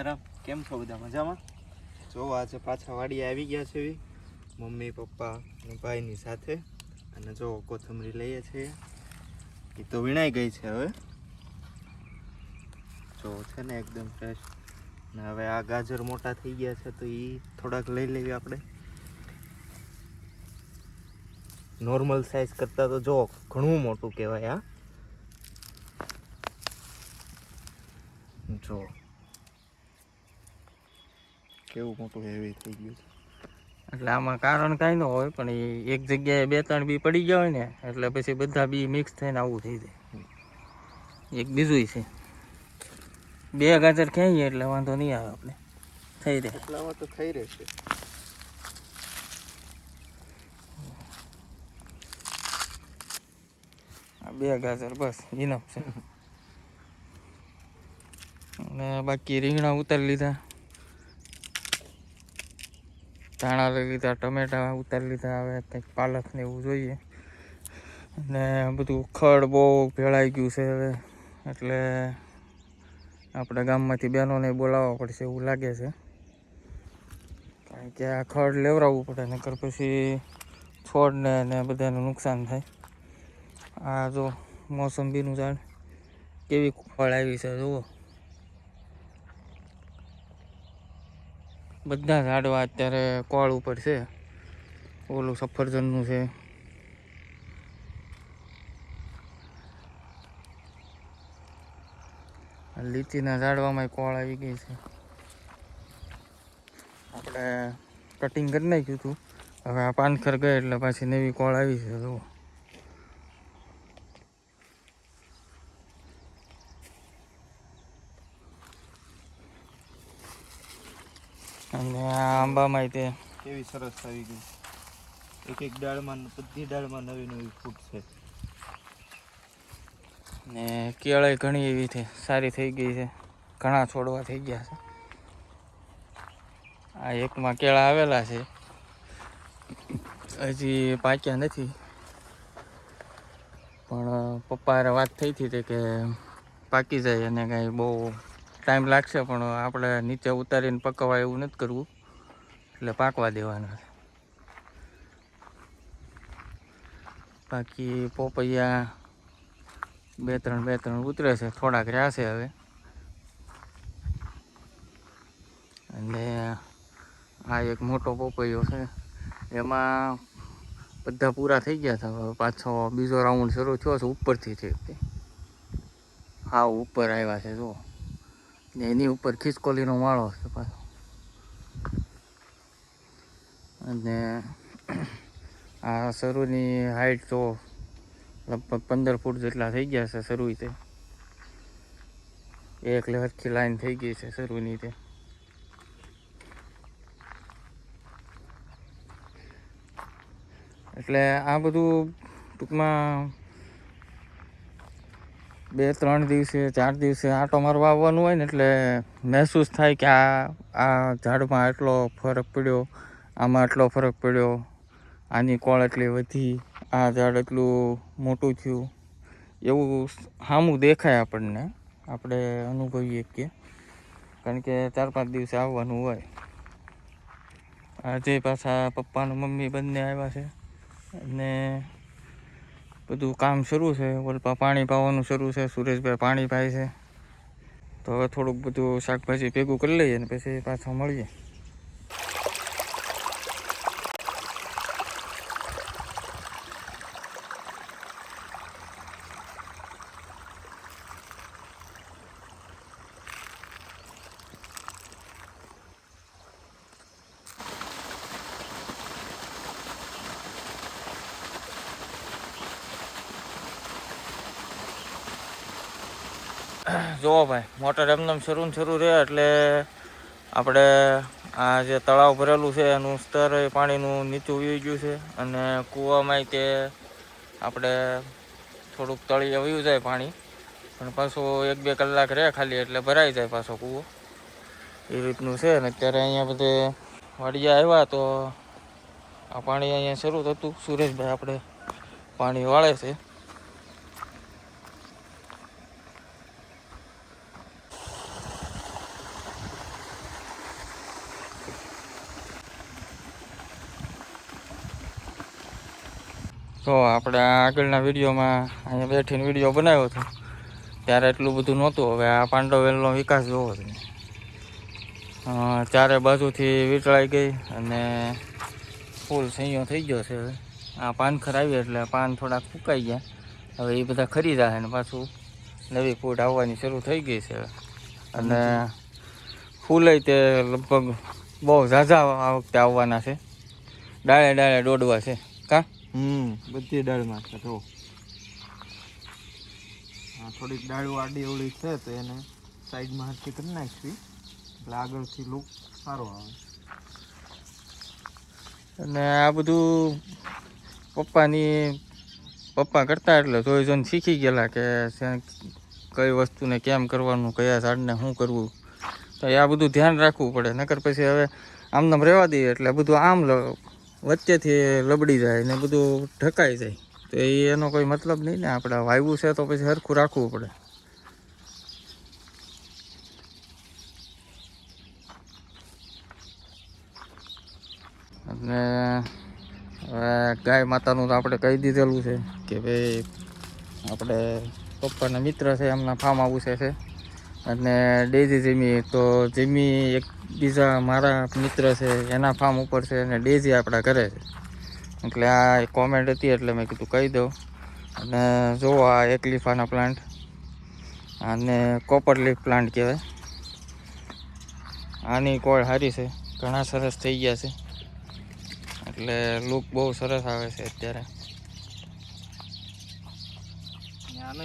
સીતારામ કેમ છો બધા? મજામાં? જો, આજે પાછા વાડીએ આવી ગયા છે મમ્મી, પપ્પા અને ભાઈની સાથે. અને જો, કોથમરી લઈએ છીએ. એ તો વીણાઈ ગઈ છે હવે. જો, છે ને એકદમ ફ્રેશ ને હવે આ ગાજર મોટા થઈ ગયા છે, તો એ થોડાક લઈ લેવી આપણે. નોર્મલ સાઇઝ કરતાં તો જો, ઘણું મોટું કહેવાય આ જો કેવું મોટું હેવી થઈ ગયું છે. એટલે આમાં કારણ કાંઈ ન હોય પણ એ એક જગ્યાએ બે ત્રણ બી પડી ગયા હોય ને એટલે પછી બધા બી મિક્સ થઈને આવું થઈ જાય. એક બીજું છે. બે ગાજર ખાઈએ એટલે વાંધો નહીં આવે આપણે. થઈ રહે એટલામાં તો થઈ રહેશે આ બે ગાજર બસ ઇનફ છે. અને બાકી રીંગણા ઉતારી લીધા. ધાણા લઈ લીધા, ટમેટા ઉતારી લીધા, હવે કંઈક પાલક ને એવું જોઈએ. અને બધું ખડ બહુ ભેળાઈ ગયું છે હવે, એટલે આપણે ગામમાંથી બહેનોને બોલાવવા પડશે એવું લાગે છે. કારણ કે આ ખડ લેવડાવવું પડે, નકર પછી છોડને ને બધાને નુકસાન થાય. આ જો મોસંબીનું ઝાડ કેવી ફળ આવી છે, જુઓ. બધા ઝાડવા અત્યારે કોળ ઉપર છે. ઓલું સફરજનનું છે. લીચીના ઝાડવામાં કોળ આવી ગઈ છે. આપણે કટિંગ કરી નાખ્યું હતું. હવે આ પાનખર ગઈ એટલે પાછી નવી કોળ આવી છે, જુઓ. અને આંબામાં તે કેવી સરસ આવી ગઈ. એક એક ડાળમાં બધી ડાળમાં નવી નવી ફૂટ છે. ને કેળાઈ ઘણી એવી છે સારી થઈ ગઈ છે. ઘણા છોડવા થઈ ગયા છે. આ એકમાં કેળા આવેલા છે. હજી પાક્યા નથી. પણ પપ્પા વાત થઈ હતી કે પાકી જાય અને કાંઈ બહુ ટાઈમ લાગશે, પણ આપણે નીચે ઉતારીને પકવાય એવું નથી કરવું. એટલે પાકવા દેવાના બાકી પોપૈયા બે ત્રણ બે ત્રણ ઉતરે છે. થોડાક રહ્યા છે હવે. અને આ એક મોટો પોપૈયો છે. એમાં બધા પૂરા થઈ ગયા હતા હવે પાછો બીજો રાઉન્ડ શરૂ થયો છે. ઉપરથી છે હા, ઉપર આવ્યા છે, જુઓ. ને એની ઉપર ખિસકોલીનો માળો છે પાછો. અને આ શરૂની હાઈટ તો લગભગ પંદર ફૂટ જેટલા થઈ ગયા છે સરુઈ તે. એક લહેરખી લાઈન થઈ ગઈ છે શરૂની તે. એટલે આ બધું ટૂંકમાં બે, ત્રણ દિવસે, ચાર દિવસે આટો મારવા આવવાનું હોય ને એટલે મહેસૂસ થાય કે આ આ ઝાડમાં આટલો ફરક પડ્યો, આમાં આટલો ફરક પડ્યો, આની કોળ એટલી વધી, આ ઝાડ એટલું મોટું થયું. એવું સામું દેખાય આપણને. આપણે અનુભવીએ કે, કારણ કે ચાર પાંચ દિવસે આવવાનું હોય. આજે પાછા પપ્પાનું મમ્મી બંને આવ્યા છે. અને બધું કામ શરૂ છે. ઓલપા પાણી પાવાનું શરૂ છે. સુરેશભાઈ પાણી પાય છે. તો હવે થોડુંક બધું શાકભાજી ભેગું કરી લઈએ ને પછી પાછા મળીએ. જુઓ ભાઈ, મોટર એમનેમ શરૂ ને શરૂ રહે એટલે આપણે આ જે તળાવ ભરેલું છે, એનું સ્તર પાણીનું નીચું વહી ગયું છે અને કૂવામાં તે આપણે થોડુંક તળીએ વયું જાય પાણી, પણ પાછું એક બે કલાક રહે ખાલી એટલે ભરાઈ જાય પાછો કૂવો. એ રીતનું છે ને અત્યારે અહીંયા બધે વાડિયા આવ્યા તો આ પાણી અહીંયા શરૂ થતું. સુરેશભાઈ આપણે પાણી વાળે છે. તો આપણે આગળના વિડીયોમાં અહીંયા બેઠીને વીડિયો બનાવ્યો હતો. ત્યારે એટલું બધું નહોતું, હવે આ પાંડવેલનો વિકાસ જોવો છે. ચારે બાજુથી વીંટળાઈ ગઈ અને ફૂલ સૈયો થઈ ગયો છે હવે. આ પાનખર આવી એટલે પાન થોડાક ફૂંકાઈ ગયા. હવે એ બધા ખરીદા અને પાછું નવી ફૂટ આવવાની શરૂ થઈ ગઈ છે અને ફૂલે તે લગભગ બહુ ઝાઝા આ વખતે આવવાના છે. ડાળે ડાળે દોડવા છે. કા? હમ, બધી દાળમાં છે જો. થોડીક દાળ આડી ઓળી છે તો એને સાઈડમાં હરખી કરી નાખવી. એટલે આગળથી લુક સારો આવે. અને આ બધું પપ્પાની, પપ્પા કરતા એટલે જોઈ જોઈને શીખી ગયેલા કે કઈ વસ્તુને કેમ કરવાનું, કયા ઝાડને શું કરવું. તો એ આ બધું ધ્યાન રાખવું પડે. નકર પછી હવે આમને રહેવા દઈએ એટલે બધું આમ વચ્ચેથી લબડી જાય ને બધું ઢકાઈ જાય. તો એનો કોઈ મતલબ નહીં ને આપણે વાવ્યું છે તો પછી સરખું રાખવું પડે. અને ગાય માતાનું તો આપણે કહી દીધેલું છે કે ભાઈ આપણે પપ્પાના મિત્ર છે એમના ફાર્મ હાઉસ છે. અને ડેઝી જીમી તો જીમી એક બીજા મારા મિત્ર છે, એના ફાર્મ ઉપર છે અને ડેઝી આપણા ઘરે છે. એટલે આ કોમેન્ટ હતી એટલે મેં કીધું કહી દઉં. અને જુઓ આ એકલીફાના પ્લાન્ટ અને કોપર લીફ પ્લાન્ટ કહેવાય. આની કોળ સારી છે, ઘણા સરસ થઈ ગયા છે. એટલે લુક બહુ સરસ આવે છે અત્યારે.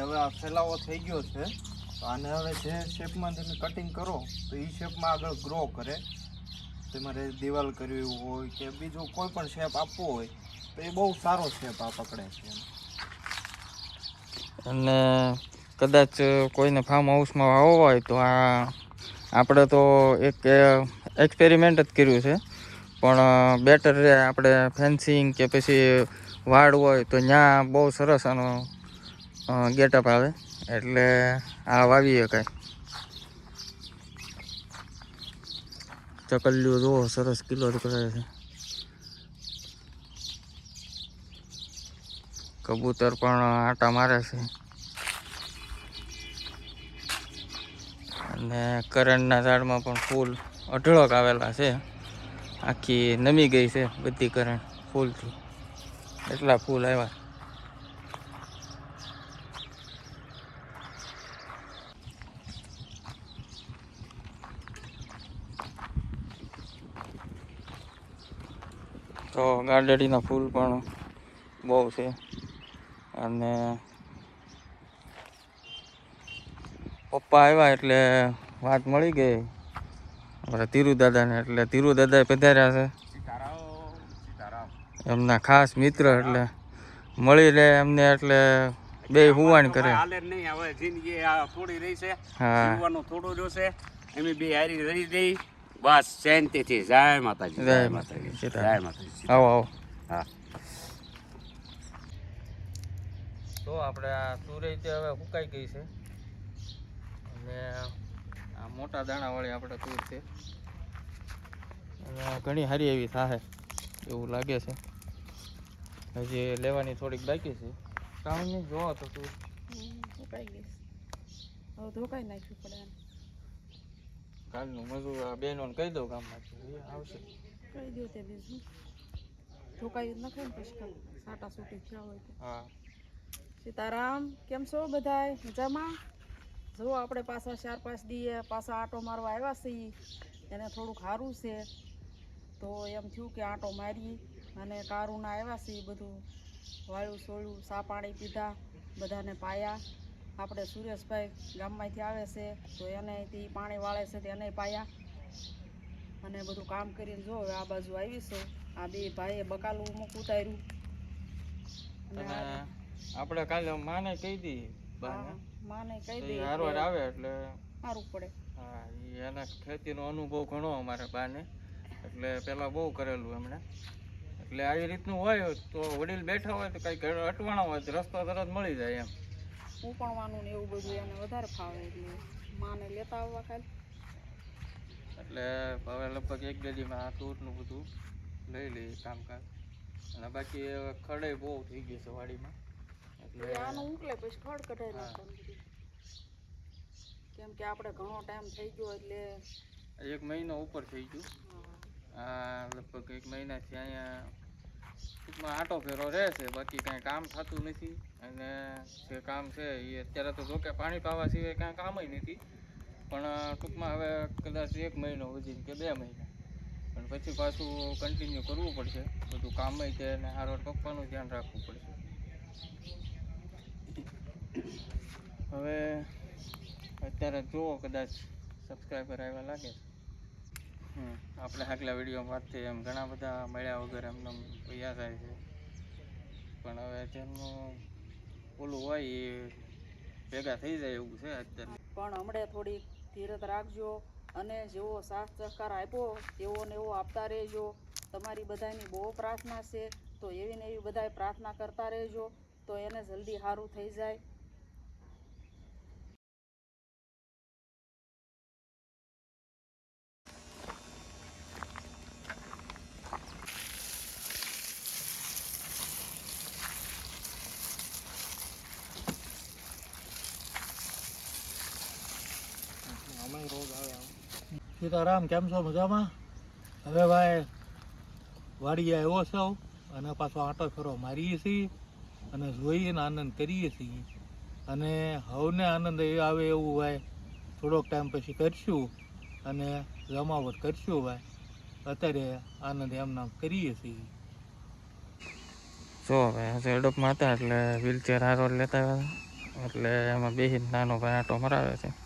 હવે આ ફેલાવો થઈ ગયો છે. આને હવે જે શેપમાં તમે કટિંગ કરો, તો એ શેપમાં આગળ ગ્રો કરે. તમારે દિવાલ કરવી હોય કે બીજો કોઈ પણ શેપ આપવો હોય, તો એ બહુ સારો શેપ આ પકડે છે અને કદાચ કોઈને ફાર્મ હાઉસમાં વાવવા હોય, તો આ આપણે તો એક એક્સપેરિમેન્ટ જ કર્યું છે. પણ બેટર રહે આપણે ફેન્સિંગ કે પછી વાડ હોય, તો ત્યાં બહુ સરસ આનો ગેટઅપ આવે. એટલે આ વાવી શકાય ચકલિયું જુઓ, સરસ કિલો કરે છે. કબૂતર પણ આટા મારે છે. અને કરણના ઝાડમાં પણ ફૂલ અઢળક આવેલા છે. આખી નમી ગઈ છે બધી કરણ ફૂલથી. એટલા ફૂલ આવ્યા. તો ગાર્ડડીના ફૂલ પણ બહુ છે. અને પપ્પા આવ્યા એટલે વાત મળી ગઈ. આપણા ધીરુદાદાને એટલે તિરુદાદાએ દાદા પધાર્યા છે. એમના ખાસ મિત્ર એટલે મળી રહે એમને એટલે બે હુવાણ કરે. હાલે નહીં હવે જિંદગી થોડી રહી છે. હા. જીવવાનું થોડું જોશે એમ બે હારી રહી જઈ બસ શાંતિથી. જય માતાજી જય જય માતાજી. જય માતાજી. આવો આવો. હા. તો આપણે આ તુરઈ તે હવે સુકાઈ ગઈ છે. અને આ મોટા દાણાવાળી આપણે તુર છે. અને ઘણી સારી એવી થાહે એવું લાગે છે. હજી લેવાની થોડીક બાકી છે. કામની જોવો તો તું. સુકાઈ ગઈ હવે ધોકાઈ નાખ્યું પડે એમ. કાલનું મજૂર આ બહેનોને કહી દઉં ગામમાંથી. આવશે. કહી દઉં તે બીજું ઠોકાયું નખાય ને પછી સાટા સૂટી થયા હોય હા. સીતારામ કેમ છો બધાય? મજામાં? જો આપણે પાછા ચાર પાંચ દીએ પાછા આંટો મારવા આવ્યા છીએ. એને થોડુંક સારું છે. તો એમ થયું કે આંટો મારી અને કારુના આવ્યા છીએ બધું. વાળું સોળું સા પાણી પીધા બધાને પાયા. આપણે સુરેશભાઈ ગામમાંથી આવે છે તો એને તે પાણી વાળે છે તેને પાયા. અને બધું કામ કરીને જો આ બાજુ આવીશું આ બે ભાઈએ બકાલું મૂક ઉતાર્યું. આપણે કાલે માને કહી દી માને કહી હારવાર આવે એટલે સારું પડે. હા એના ખેતીનો અનુભવ ઘણો અમારા બાને. એટલે પેલા બહુ કરેલું એમણે. એટલે આવી રીતનું હોય તો વડીલ બેઠા હોય તો કઈ અટવાણા હોય તો રસ્તો તરત મળી જાય એમ. ઉપણવાનું ને એવું બધું એને વધારે ફાવે એટલે માને લેતા આવવા ખાલી. એટલે હવે લગભગ એક બે દીમાં આ તૂટનું બધું લઈ લઈએ કામકાજ. અને બાકી ખડે બહુ થઈ ગયું છે વાડીમાં. એટલે એટલે આનું ઉકલે પછી ખડ કઢાઈ નાખવાનું કેમ કે આપણે ઘણો ટાઈમ થઈ ગયો એટલે એક મહિનો ઉપર થઈ ગયું. આ લગભગ એક મહિનાથી અહીંયા ટૂંકમાં આટો ફેરો રહે છે, બાકી કાંઈ કામ થતું નથી. અને જે કામ છે એ અત્યારે તો જોકે પાણી પાવા સિવાય કાંઈ કામ નથી. પણ ટૂંકમાં હવે કદાચ એક મહિનો વધી કે બે મહિના. પણ પછી પાછું કન્ટિન્યુ કરવું પડશે. બધું કામ છે અને હારવાર પપ્પાનું ધ્યાન રાખવું પડશે. હવે અત્યારે જુઓ કદાચ સબસ્ક્રાઈબર આવ્યા લાગે હમ આપણે આગલા વિડીયોમાં વાત થઈ એમ ઘણા બધા મળ્યા વગર એમને એમ થાય છે. પણ હવે જેમનું ઓલું હોય એ ભેગા થઈ જાય એવું છે અત્યારે પણ હમણાં થોડીક ધીરજ રાખજો અને જેવો સાથ સહકાર આપ્યો એવો ને એવો આપતા રહેજો. તમારી બધાની બહુ પ્રાર્થના છે, તો એવી ને એવી બધાય પ્રાર્થના કરતા રહેજો, તો એને જલ્દી સારું થઈ જાય આમાંય રોગ આવે આમ. સીતારામ કેમ છો? મજામાં? હવે ભાઈ, વાડીએ આવ્યો છો અને પાછો આંટો ફેરો મારીએ છીએ અને જોઈને આનંદ કરીએ છીએ. અને હવને આનંદ આવે એવું ભાઈ, થોડોક ટાઈમ પછી કરશું અને જમાવટ કરશું ભાઈ. અત્યારે આનંદ એમનામ કરીએ છીએ. જો ભાઈ આજે અડપમાં હતા એટલે વ્હીલચેર હારો લેતા એટલે એમાં બેસીને નાનો ભાઈ આંટો મરાવે છે.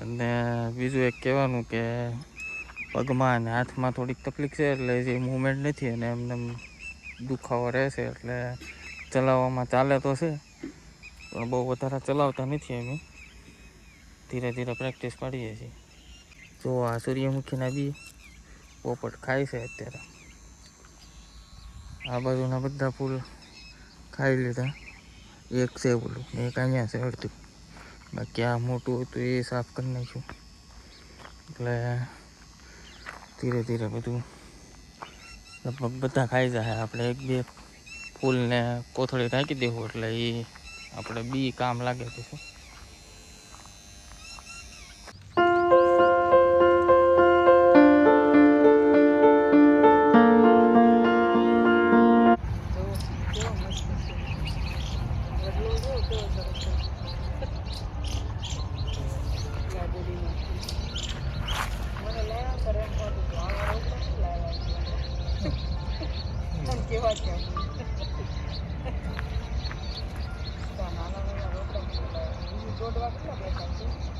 અને બીજું એક કહેવાનું કે પગમાં અને હાથમાં થોડીક તકલીફ છે એટલે જે મૂવમેન્ટ નથી અને એમને એમ દુખાવો રહેશે એટલે ચલાવવામાં ચાલે તો છે, પણ બહુ વધારે ચલાવતા નથી અમે. ધીરે ધીરે પ્રેક્ટિસ પાડીએ છીએ. જો આ સૂર્યમુખીના બી પોપટ ખાય છે અત્યારે. આ બાજુના બધા ફૂલ ખાઈ લીધા. એક છે ઓલું, એક અહીંયા છે અડધું. બાકી આ મોટું હતું એ સાફ કરી નાખ્યું એટલે ધીરે ધીરે બધું લગભગ બધા ખાઈ જાય. આપણે એક બે ફૂલને કોથળી ઢાંકી દેવું એટલે એ આપણે બી કામ લાગે પછી દોડવા કેટલા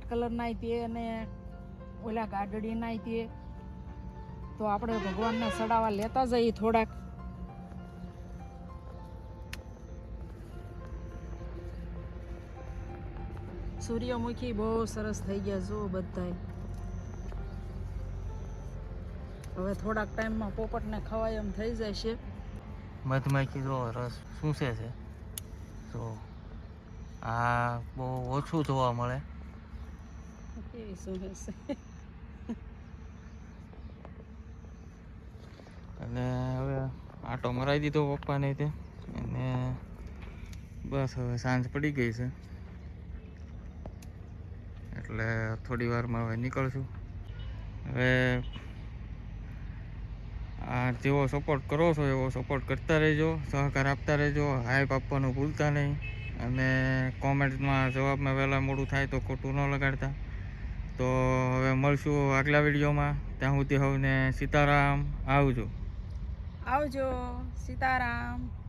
આ વ્હાઈટ કલરના તે અને ઓલા ગાડડીના તે તો આપણે ભગવાનને ચડાવવા લેતા જઈએ થોડાક. સૂર્યમુખી બહુ સરસ થઈ ગયા જો બધાય. હવે થોડાક ટાઈમમાં પોપટને ખવાય એમ થઈ જાય છે મધમાખી જો રસ શું છે. તો આ બહુ ઓછું જોવા મળે. કેવી છે અને હવે આટો મરાવી દીધો પપ્પાને તે. અને બસ હવે સાંજ પડી ગઈ છે. એટલે થોડી વારમાં હવે નીકળશું. હવે આ જેવો સપોર્ટ કરો છો, એવો સપોર્ટ કરતા રહેજો, સહકાર આપતા રહેજો હાઈપ આપવાનું ભૂલતા નહીં. અને કોમેન્ટમાં જવાબમાં વહેલા મોડું થાય તો ખોટું ન લગાડતા. તો હવે મળશું આગલા વિડીયોમાં. ત્યાં સુધી સૌને સીતારામ. આવજો. આવજો. સીતારામ.